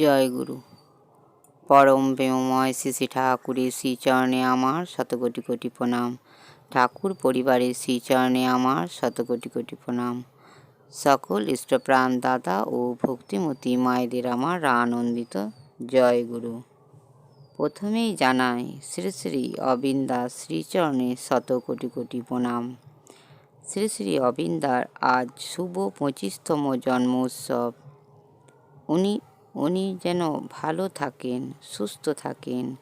জয় গুরু। পরম প্রেমময় শ্রী শ্রী ঠাকুরের শ্রীচরণে আমার শত কোটি কোটি প্রণাম। ঠাকুর পরিবারের শ্রীচরণে আমার শত কোটি কোটি প্রণাম। সকল ইষ্টপ্রাণ দাদা ও ভক্তিমতী মায়েদের আমার আনন্দিত জয় গুরু। প্রথমেই জানাই শ্রী শ্রী অবিন্দা শ্রীচরণে শত কোটি কোটি প্রণাম। শ্রী শ্রী অবিন্দার আজ শুভ পঁচিশতম জন্মোৎসব। উনি উনি যেন ভালো থাকেন, সুস্থ থাকেন।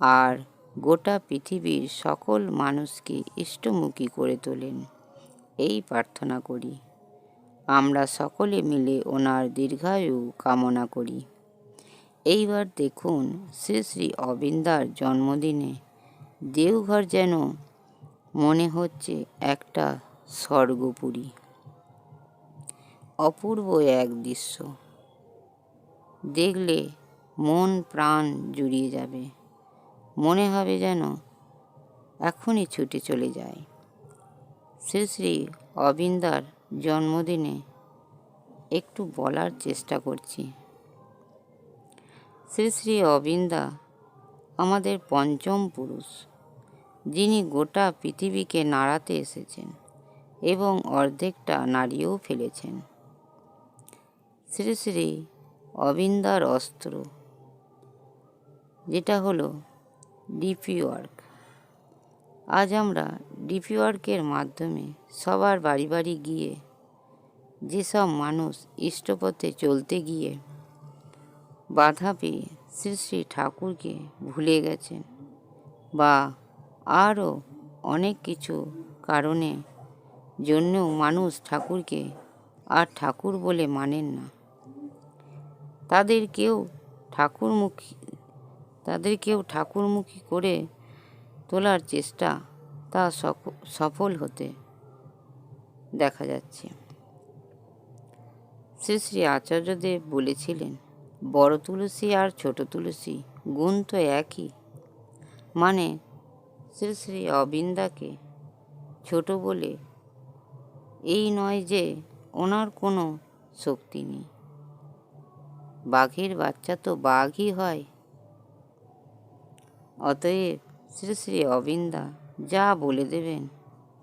আর গোটা পৃথিবীর সকল মানুষকে ইষ্টমুখী করে তোলেন। এই প্রার্থনা করি। আমরা সকলে মিলে ওনার দীর্ঘায়ু কামনা করি। এইবার দেখুন শ্রী শ্রী অবিন্দার জন্মদিনে দেওঘর যেন মনে হচ্ছে একটা স্বর্গপুরী। অপূর্ব এক দৃশ্য। দেখলে মন প্রাণ জুড়িয়ে যাবে। মনে হবে যেন এখনই ছুটে চলে যায়। শ্রী শ্রী অবিন্দার জন্মদিনে একটু বলার চেষ্টা করছি। শ্রী শ্রী অবিন্দা আমাদের পঞ্চম পুরুষ, যিনি গোটা পৃথিবীকে নাড়াতে এসেছেন এবং অর্ধেকটা নাড়িয়েও ফেলেছেন। শ্রী শ্রী অবিন্দার অস্ত্র, যেটা হলো ডিপি ওয়ার্ক। আজ আমরা ডিপি ওয়ার্কের মাধ্যমে সবার বাড়ি বাড়ি গিয়ে যেসব মানুষ ইষ্টপথে চলতে গিয়ে বাধা পেয়ে শ্রী শ্রী ঠাকুরকে ভুলে গেছেন বা আরও অনেক কিছু কারণে জন্যও মানুষ ঠাকুরকে আর ঠাকুর বলে মানেন না। তাদের কেউ ঠাকুরমুখী, তাদের কেউ ঠাকুরমুখী করে তোলার চেষ্টা তা সফল হতে দেখা যাচ্ছে। শ্রী শ্রী আচার্যদেব বলেছিলেন, বড় তুলসী আর ছোট তুলসী গুণ তো একই। মানে শ্রী শ্রী অবিন্দাকে ছোট বলে এই নয় যে ওনার কোনো শক্তি নেই। বাঘের বাচ্চা তো বাঘই হয়। অতএব শ্রী শ্রী অবিন্দা, যা বলে দেবেন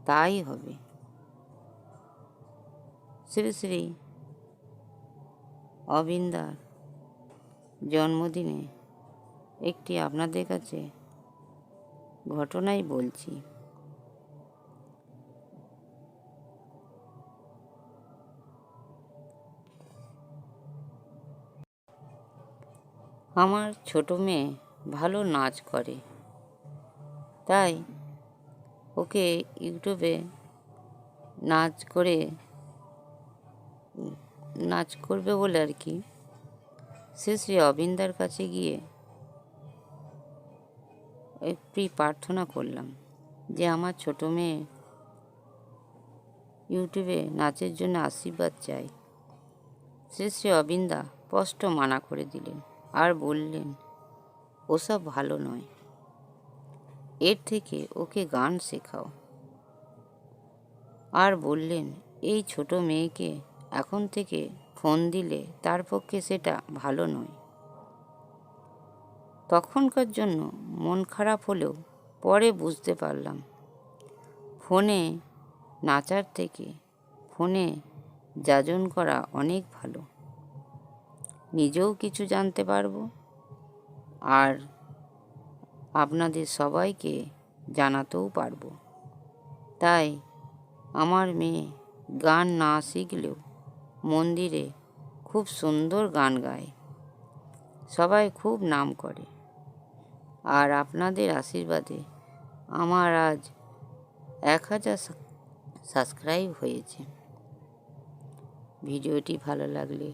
তাই হবে। শ্রী শ্রী অবিন্দার জন্মদিনে একটি আপনাদের কাছে ঘটনাই বলছি। আমার ছোট মেয়ে ভালো নাচ করে। তাই ওকে ইউটিউবে নাচ করে, নাচ করবে বলে আর কি। সে শ্রী অবিন্দার কাছে গিয়ে একটি প্রার্থনা করলাম যে আমার ছোট মেয়ে ইউটিউবে নাচের জন্য আশীর্বাদ চাই। শ্রী শ্রী অবিন্দা স্পষ্ট মানা করে দিলেন। আর বললেন, ওসব ভালো নয়। এর থেকে ওকে গান শেখাও। আর বললেন, এই ছোট মেয়েকে এখন থেকে ফোন দিলে তার পক্ষে সেটা ভালো নয়। তখনকার জন্য মন খারাপ হলেও পরে বুঝতে পারলাম। ফোনে নাচার থেকে ফোনে যাজন করা অনেক ভালো। নিজেও কিছু জানতে পারব। আর আপনাদের সবাইকে জানাতেও পারব। তাই আমার মেয়ে গান না শিখলেও মন্দিরে খুব সুন্দর গান গায়। সবাই খুব নাম করে। আর আপনাদের আশীর্বাদে আমার আজ এক হাজার সাবস্ক্রাইব হয়েছে। ভিডিওটি ভালো লাগলে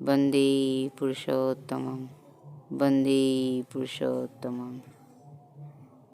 বন্দে পুরুষোত্তমম বন্দে পুরুষোত্তমম